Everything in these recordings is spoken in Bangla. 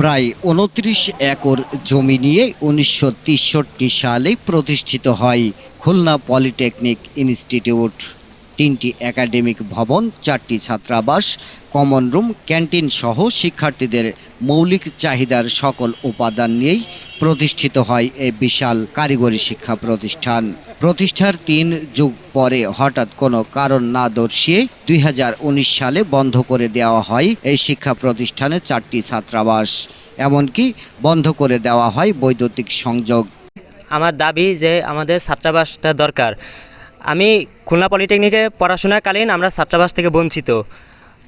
প্রায় উনত্রিশ একর জমি নিয়ে উনিশশো সালে প্রতিষ্ঠিত হয় খুলনা পলিটেকনিক ইনস্টিটিউট। তিনটি একাডেমিক ভবন, চারটি ছাত্রাবাস, কমন রুম, ক্যান্টিন সহ শিক্ষার্থীদের মৌলিক চাহিদার সকল উপাদান নিয়েই প্রতিষ্ঠিত হয় এই বিশাল কারিগরি শিক্ষা প্রতিষ্ঠান। প্রতিষ্ঠার তিন যুগ পরে হঠাৎ কোনো কারণ না দর্শিয়ে দুই হাজার উনিশ সালে বন্ধ করে দেওয়া হয় এই শিক্ষা প্রতিষ্ঠানে চারটি ছাত্রাবাস। এমনকি বন্ধ করে দেওয়া হয় বৈদ্যুতিক সংযোগ। আমার দাবি যে আমাদের ছাত্রাবাসটা দরকার। আমি খুলনা পলিটেকনিকে পড়াশোনাকালীন আমরা ছাত্রাবাস থেকে বঞ্চিত।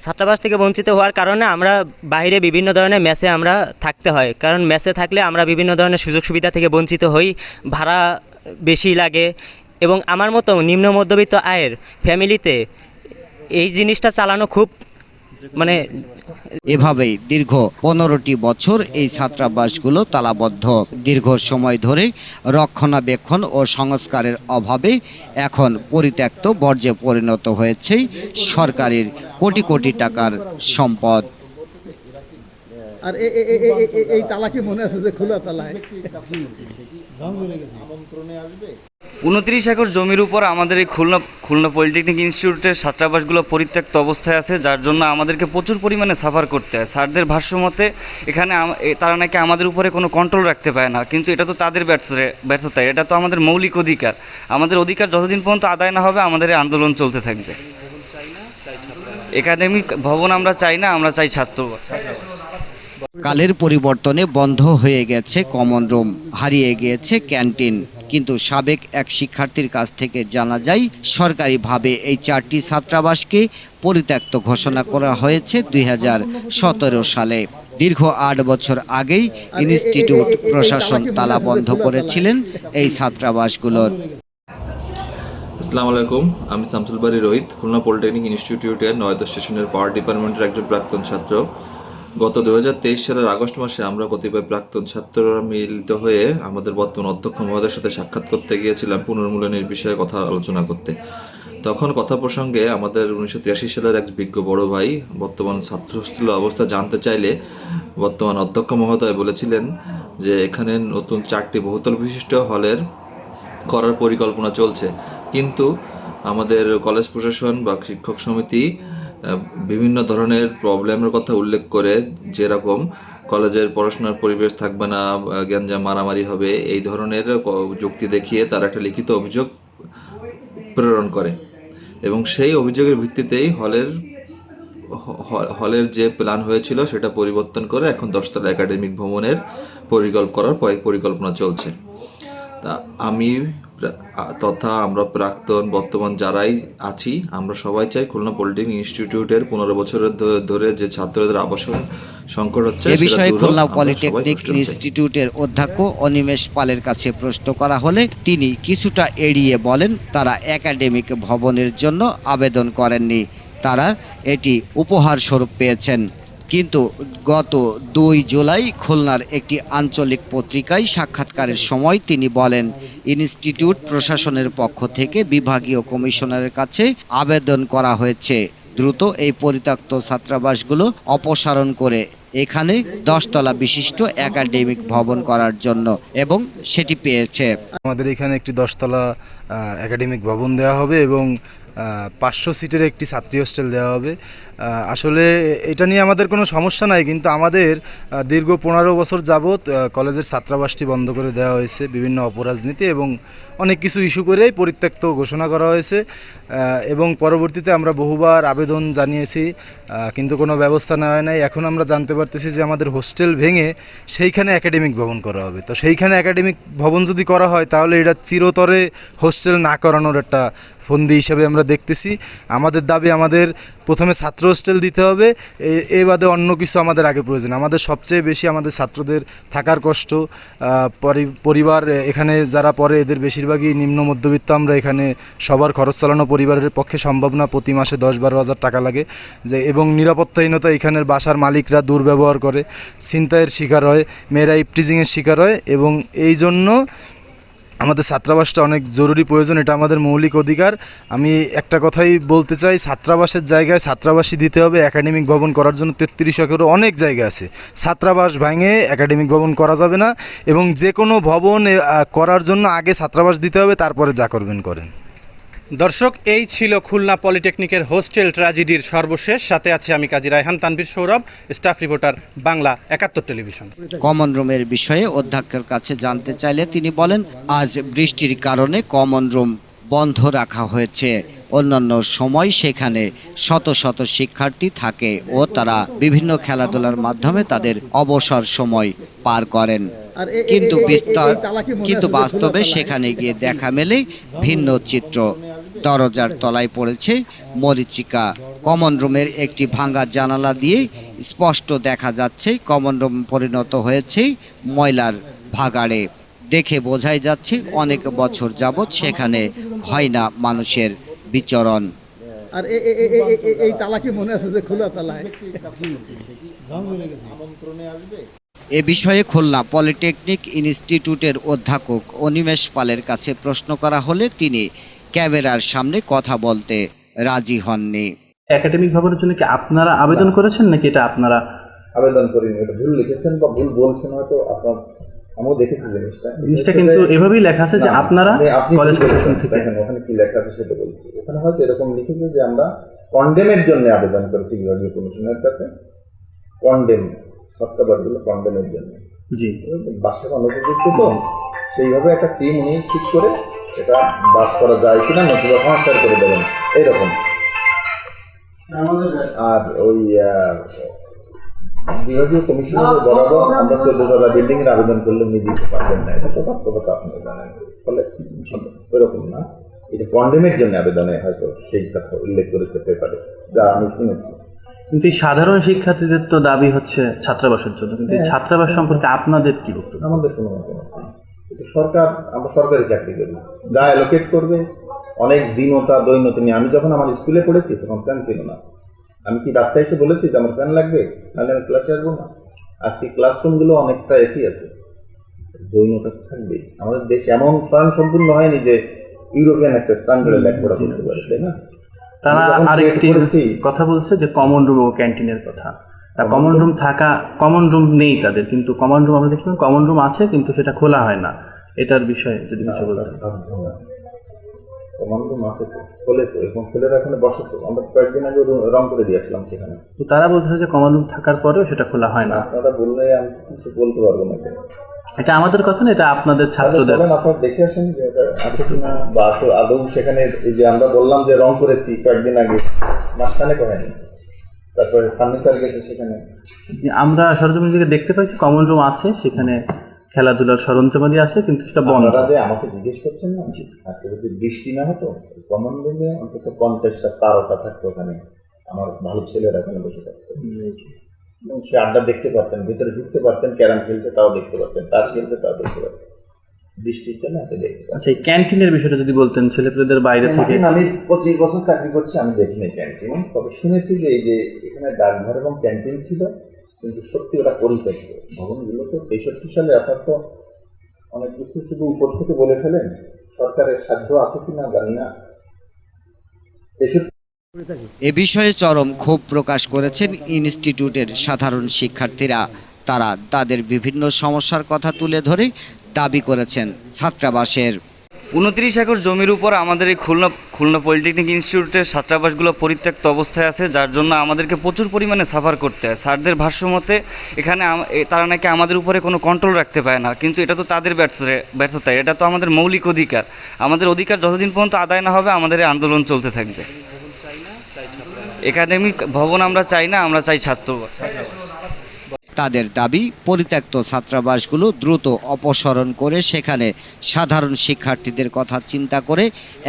ছাত্রাবাস থেকে বঞ্চিত হওয়ার কারণে আমরা বাইরে বিভিন্ন ধরনের মেসে আমরা থাকতে হয়। কারণ মেসে থাকলে আমরা বিভিন্ন ধরনের সুযোগ সুবিধা থেকে বঞ্চিত হই। ভাড়া বেশি লাগে এবং আমার মতো নিম্ন মধ্যবিত্ত আয়ের ফ্যামিলিতে এই জিনিসটা চালানো খুব মানে এভাবেই দীর্ঘ পনেরোটি বছর এই ছাত্রাবাসগুলো তালাবদ্ধ। দীর্ঘ সময় ধরে রক্ষণাবেক্ষণ ও সংস্কারের অভাবে এখন পরিত্যক্ত বর্জ্যে পরিণত হয়েছে সরকারের কোটি কোটি টাকার সম্পদ। আর এই তালা কি মনে আছে যে খোলা উনত্রিশ একর জমির উপর আমাদের এই খুলনা খুলনা পলিটেকনিক ইনস্টিটিউটের ছাত্রাবাসগুলো পরিত্যক্ত অবস্থায় আছে, যার জন্য আমাদেরকে প্রচুর পরিমাণে সাফার করতে হয়। স্যারদের ভাষ্য মতে এখানে তারা নাকি আমাদের উপরে কোনো কন্ট্রোল রাখতে পারে না, কিন্তু এটা তো তাদের ব্যর্থতা এটা তো আমাদের মৌলিক অধিকার। আমাদের অধিকার যতদিন পর্যন্ত আদায় না হবে, আমাদের আন্দোলন চলতে থাকবে। একাডেমিক ভবন আমরা চাই না, আমরা চাই ছাত্র কালের পরিবর্তনে বন্ধ হয়ে গেছে কমন রুম, হারিয়ে গিয়েছে ক্যান্টিন। কিন্তু সাবেক এক শিক্ষার্থীর কাছ থেকে জানা যায়, সরকারিভাবে এই চারটি ছাত্রাবাসকে পরিত্যক্ত ঘোষণা করা হয়েছে দুই হাজার সতেরো সালে। দীর্ঘ আট বছর আগেই ইনস্টিটিউট প্রশাসন তালা বন্ধ করেছিলেন এই ছাত্রাবাসগুলোর। আসসালামু আলাইকুম আমি শামসুল বাড়ি রোহিত, খুলনা পলিটেকনিক ইনস্টিটিউটের নয়দশ স্টেশনের পাওয়ার ডিপার্টমেন্টের একজন প্রাক্তন ছাত্র। গত দুহাজার তেইশ সালের আগস্ট মাসে আমরা কতিপয় প্রাক্তন ছাত্ররা মিলিত হয়ে আমাদের বর্তমান অধ্যক্ষ মহোদয়ের সাথে সাক্ষাৎ করতে গিয়েছিলাম পুনর্মূলনের বিষয়ে কথা আলোচনা করতে। তখন কথা প্রসঙ্গে আমাদের উনিশশো তিরাশি সালের এক বিজ্ঞ বড় ভাই, বর্তমান ছাত্র হোস্টেলের অবস্থা জানতে চাইলে বর্তমান অধ্যক্ষ মহোদয় বলেছিলেন যে এখানে নতুন চারটি বহুতল বিশিষ্ট হলের করার পরিকল্পনা চলছে। কিন্তু আমাদের কলেজ প্রশাসন বা শিক্ষক সমিতি বিভিন্ন ধরনের প্রবলেমের কথা উল্লেখ করে যেরকম কলেজের পড়াশোনার পরিবেশ থাকবে না আহ, গ্যাঞ্জাম মারামারি হবে এই ধরনের যুক্তি দেখিয়ে তারা একটা লিখিত অভিযোগ প্রেরণ করে। এবং সেই অভিযোগের ভিত্তিতেই হলের হলের যে প্ল্যান হয়েছিল সেটা পরিবর্তন করে এখন দশতলা একাডেমিক ভবনের পরিকল্প করার পরিকল্পনা চলছে। তা আমি তথা আমরা প্রাক্তন বর্তমান যারাই আছি আমরা সবাই চাই খুলনা পলিটেকনিক ইনস্টিটিউটের পনেরো বছরের ধরে যে ছাত্রদের আবাসন সংকট হচ্ছে এ বিষয়ে খুলনা পলিটেকনিক ইনস্টিটিউটের অধ্যক্ষ অনিমেষ পালের কাছে প্রশ্ন করা হলে তিনি কিছুটা এড়িয়ে বলেন তারা একাডেমিক ভবনের জন্য আবেদন করেননি তারা এটি উপহার স্বরূপ পেয়েছেন। কিন্তু গত দুই জুলাই খুলনার একটি আঞ্চলিক পত্রিকায় সাক্ষাৎকারের সময় তিনি বলেন, ইনস্টিটিউট প্রশাসনের পক্ষ থেকে বিভাগীয় কমিশনারের কাছে আবেদন করা হয়েছে। দ্রুত এই পরিত্যক্ত ছাত্রাবাসগুলো অপসারণ করে এখানে দশতলা বিশিষ্ট একাডেমিক ভবন করার জন্য এবং সেটি পেয়েছে। আমাদের এখানে একটি দশতলা একাডেমিক ভবন দেওয়া হবে এবং পাঁচশো সিটের একটি ছাত্রী হোস্টেল দেওয়া হবে। আসলে এটা নিয়ে আমাদের কোনো সমস্যা নাই, কিন্তু আমাদের দীর্ঘ পনেরো বছর যাবৎ কলেজের ছাত্রাবাসটি বন্ধ করে দেওয়া হয়েছে বিভিন্ন অপরাজনীতি এবং অনেক কিছু ইস্যু করেই পরিত্যক্ত ঘোষণা করা হয়েছে। এবং পরবর্তীতে আমরা বহুবার আবেদন জানিয়েছি কিন্তু কোনো ব্যবস্থা নেওয়া নাই। এখন আমরা জানতে পারতেছি যে আমাদের হোস্টেল ভেঙে সেইখানে একাডেমিক ভবন করা হবে। তো সেইখানে একাডেমিক ভবন যদি করা হয়, তাহলে এটা চিরতরে হোস্টেল না করানোর একটা ফন্দি হিসাবে আমরা দেখতেছি। আমাদের দাবি আমাদের প্রথমে ছাত্র হোস্টেল দিতে হবে। এ- বাদে অন্য কিছু আমাদের আগে প্রয়োজন। আমাদের সবচেয়ে বেশি আমাদের ছাত্রদের থাকার কষ্ট পরি- পরিবার এখানে যারা পড়ে এদের বেশিরভাগই নিম্ন মধ্যবিত্ত। আমরা এখানে সবার খরচ চালানো পরিবারের পক্ষে সম্ভব না। প্রতি মাসে দশ বারো হাজার টাকা লাগে। যে, এবং নিরাপত্তাহীনতা এখানের বাসার মালিকরা দুর্ব্যবহার করে। ছিনতাইয়ের শিকার হয়, মেয়েরা ইপটিজিংয়ের শিকার হয় এবং এই জন্য আমাদের ছাত্রাবাসটা অনেক জরুরি প্রয়োজন, এটা আমাদের মৌলিক অধিকার। আমি একটা কথাই বলতে চাই, ছাত্রাবাসের জায়গায় ছাত্রাবাসী দিতে হবে, একাডেমিক ভবন করার জন্য তেত্রিশ একরও অনেক জায়গা আছে। ছাত্রাবাস ভাঙে, একাডেমিক ভবন করা যাবে না এবং যে কোনো ভবন করার জন্য আগে ছাত্রাবাস দিতে হবে, তারপরে যা করবেন করেন। দর্শক এই ছিল খুলনা পলিটেকনিকের হোস্টেল ট্র্যাজেডির সর্বশেষ সাথে আছে আমি Kazi Raihan Tanvir Sourav staff reporter Bangla Ekattor television common রুমের বিষয়ে অধ্যক্ষের কাছে জানতে চাইলে তিনি বলেন আজ বৃষ্টির কারণে কমন রুম বন্ধ রাখা হয়েছে অন্যান্য সময় সেখানে শত শত শিক্ষার্থী থাকে ও তারা বিভিন্ন খেলাধুলার মাধ্যমে তাদের অবসর সময় পার করেন কিন্তু বিস্তার মনে কিন্তু বাস্তবে সেখানে গিয়ে দেখা মেলে ভিন্ন চিত্র দরজার তলায় পড়েছে মরিচিকা। কমন রুমের একটি ভাঙা জানালা দিয়ে স্পষ্ট দেখা যাচ্ছে কমন রুম পরিণত হয়েছে ময়লার ভাগাড়ে। দেখে বোঝাই যাচ্ছে অনেক বছর যাবৎ সেখানে হয় না মানুষের বিচরণ। আর এই তালা কি মনে আছে যে খোলা তালায় এ বিষয়ে খুলনা পলিটেকনিক ইনস্টিটিউটের অধ্যাপক অনিমেষ পালের কাছে প্রশ্ন করা হলে তিনি ক্যামেরার সামনে কথা বলতে রাজি হননি। একাডেমিক ভবনের জন্য কি আপনারা আবেদন করেছেন নাকি এটা আপনারা? আবেদন করিনি এটা ভুল লিখেছেন বা ভুল বলছেন হয়তো আপনার আমিও দেখেছি জিনিসটা। জিনিসটা কিন্তু এভাবেই লেখা আছে যে আপনারা আপনি- আপনি কলেজ প্রশাসন থেকে। ওখানে কি লেখা আছে সেটা বলছি। ওখানে হয়তো এরকম লিখেছে যে আমরা কন্ডেমের জন্য আবেদন করেছি বিভাগীয় কমিশনের কাছে। কন্ডেম সত্যাবাদগুলো কন্ডেমের জন্য। জি। বাসের অনুপযুক্ত তো। সেইভাবে একটা টিম উনি ঠিক করে এটা বাস করা যায় কিনা নতুবা সংস্কার করে দেবেন। এইরকম। আর ওই বিভাগীয় কমিশনের বরাবর আমরা চোদ্দ তলা বিল্ডিং এর আবেদন করলে উনি দিতে পারবেন না। এটা তো বাস্তবতা আপনারা জানেন। ফলে ওইরকম না। এটা কন্ডেমের জন্য আবেদনে হয়তো সেই কথা উল্লেখ করেছে পেপারে যা আমি শুনেছি। কিন্তু এই সাধারণ শিক্ষার্থীদের তো দাবি হচ্ছে ছাত্রাবাসের জন্য। কিন্তু এই ছাত্রাবাস সম্পর্কে আপনাদের কি বক্তব্য? আমাদের কোনো মতামত এটা সরকার আমরা সরকারি চাকরি করি যা অ্যালোকেট করবে অনেক দিনতা দৈনতা নিয়ে আমি যখন আমার স্কুলে পড়েছি তখন ফ্যান ছিল না। আমি কি রাস্তায় এসে বলেছি যে আমার ফ্যান লাগবে? নাহলে আমি ক্লাসে আসব না। আজকে ক্লাসরুমগুলো অনেকটা এসি আছে। দৈনতা থাকবে আমাদের দেশ এমন স্বয়ং সম্পূর্ণ হয়নি যে ইউরোপিয়ান একটা স্ট্যান্ডার্ডে লেখাপড়া করতে পারে তাই না? তারা আরেকটি কথা বলছে যে কমন রুম ও ক্যান্টিনের কথা। তা কমন রুম থাকা কমন রুম নেই তাদের কিন্তু কমন রুম আমরা দেখলাম কমন রুম আছে কিন্তু সেটা খোলা হয় না। এটার বিষয়ে যদি কিছু বলতেন। কমান্ড রুম আছে। খোলে তো এবং ছেলেরা এখানে বসে তো। আমরা কয়েকদিন আগে রং করে দিয়ে আসলাম সেখানে। তো তারা বলতেছে যে কমন রুম থাকার পরেও সেটা খোলা হয় না। আপনারা বললে আমি কিছু বলতে পারব না এটা আমাদের কথা না এটা আপনাদের ছাত্রদের। আপনারা দেখে আসেন যে আছে কিনা বা আদৌ সেখানে এই যে আমরা বললাম যে রং করেছি কয়েকদিন আগে মাঝখানে হয়নি তারপরে ফার্নিচার গেছে সেখানে। আমরা সরজমিন থেকে দেখতে পাইছি কমন রুম আছে সেখানে খেলাধুলার সরঞ্জামাদি আছে কিন্তু সেটা বন্ধ। আমাকে জিজ্ঞেস করছেন না আজকে যদি বৃষ্টি না হতো কমন রুমে অন্তত পঞ্চাশটা তারকা থাকতো ওখানে। আমার ভালো ছেলেরা এখানে বসে থাকতো। সে আড্ডা দেখতে পারতেন ভিতরে ঢুকতে পারতেন ক্যারাম খেলতে তাও দেখতে পারতেন তাস খেলতে তাও দেখতে পারতেন। বৃষ্টিতে না হাতে দেখতে পারতেন। আচ্ছা এই ক্যান্টিনের বিষয়টা যদি বলতেন ছেলেপেলেদের বাইরে থেকে। আমি পঁচিশ বছর চাকরি করছি আমি দেখিনি ক্যান্টিন। তবে শুনেছি যে এই যে এখানে ডাকঘর এবং ক্যান্টিন ছিল কিন্তু সত্যি ওটা পরিত্যক্ত। ভবনগুলো তো তেষট্টি সালে আপনার তো অনেক কিছু শুধু উপর থেকে বলে ফেলেন সরকারের সাধ্য আছে কি না জানি না। তেষট্টি এ বিষয়ে চরম ক্ষোভ প্রকাশ করেছেন ইনস্টিটিউটের সাধারণ শিক্ষার্থীরা। তারা তাদের বিভিন্ন সমস্যার কথা তুলে ধরে দাবি করেছেন ছাত্রাবাসের। উনত্রিশ একর জমির উপর আমাদের এই খুলনা খুলনা পলিটেকনিক ইনস্টিটিউটের ছাত্রাবাসগুলো পরিত্যক্ত অবস্থায় আছে, যার জন্য আমাদেরকে প্রচুর পরিমাণে সাফার করতে হয়। স্যারদের ভাষ্য মতে এখানে তারা নাকি আমাদের উপরে কোনো কন্ট্রোল রাখতে পারে না, কিন্তু এটা তো তাদের ব্যর্থতা এটা তো আমাদের মৌলিক অধিকার। আমাদের অধিকার যতদিন পর্যন্ত আদায় না হবে, আমাদের এই আন্দোলন চলতে থাকবে। একাডেমিক ভবন আমরা চাই না, আমরা চাই ছাত্র তাদের দাবি, পরিত্যক্ত ছাত্রাবাসগুলো দ্রুত অপসারণ করে সেখানে সাধারণ শিক্ষার্থীদের কথা চিন্তা করে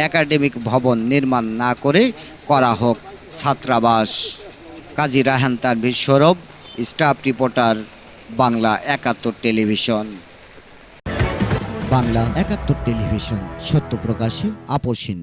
একাডেমিক ভবন নির্মাণ না করে করা হোক ছাত্রাবাস। Kazi Rahan Tanvir Sourav, staff reporter, Bangla Ekattor television. Bangla একাত্তর টেলিভিশন, সত্য প্রকাশে আপোষহীন